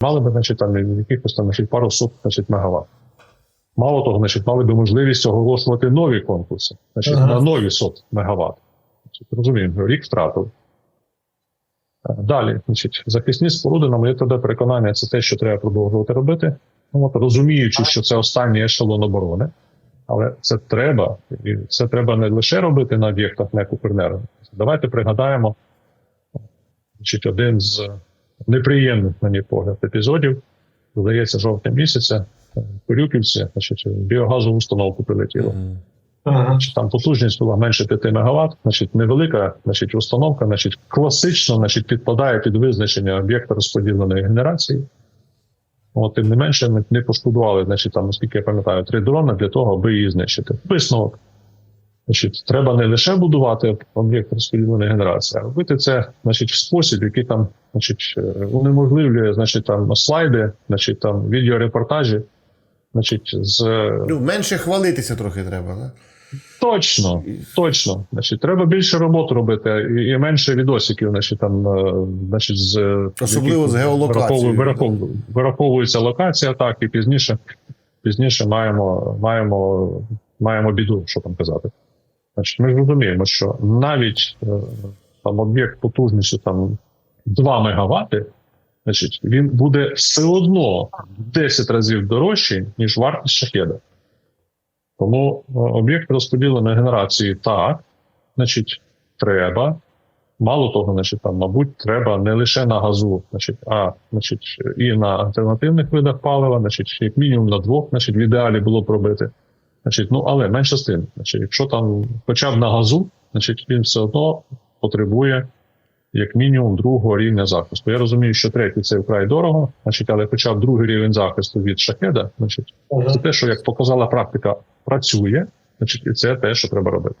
мали би, значить, там якихось там значить, пару сот значить, мегаватт. Мало того, значить, мали би можливість оголошувати нові конкурси, значить, Ага. на нові сот мегаватт. Значить, розуміємо, рік втратив. Е, Далі, значить, захисні споруди, на моє тоді переконання, це те, що треба продовжувати робити. Ну, от, розуміючи, що це останній ешелон оборони, але це треба, і це треба не лише робити на об'єктах «Укренерго». Давайте пригадаємо значить, один з неприємних, на мій погляд, епізодів. Здається, жовтня місяця в Корюківці, значить, біогазову установку прилетіло. Ага. Там потужність була менше 5 МВт, значить, невелика значить, установка, значить, класично значить, підпадає під визначення об'єкта розподіленої генерації. От, тим не менше, ми не пошкодували, значить, там, наскільки я пам'ятаю, три дрони для того, аби її знищити. Висновок. Значить, треба не лише будувати об'єкт розподіленої генерації, а робити це значить, в спосіб, який там значить, е, унеможливлює значить, там, слайди, значить, там, відеорепортажі. Значить, з Ну, менше хвалитися трохи треба, да? Точно, точно. Значить, треба більше роботи робити і, менше відосиків, значить, там, е, значить, з Особливо з геолокацією, вираховує- вираховує- вираховується локація, так, і пізніше, пізніше маємо, маємо, маємо біду, що там казати. Значить, ми ж розуміємо, що навіть е, там об'єкт потужністю там 2 мегаватти, значить, він буде все одно в 10 разів дорожчий, ніж вартість шахеда. Тому е, об'єкт розподіленої генерації так, значить, треба. Мало того, значить, там, мабуть, треба не лише на газу, значить, а значить, і на альтернативних видах палива, значить, як мінімум на двох, значить, в ідеалі було б робити. Значить, ну, але менше з тим. Значить, якщо там хоча б на газу, значить, він все одно потребує як мінімум другого рівня захисту. Я розумію, що третій це вкрай дорого, значить, але хоча б другий рівень захисту від шахеда, значить, Ага. це те, що як показала практика, працює, значить, і це те, що треба робити.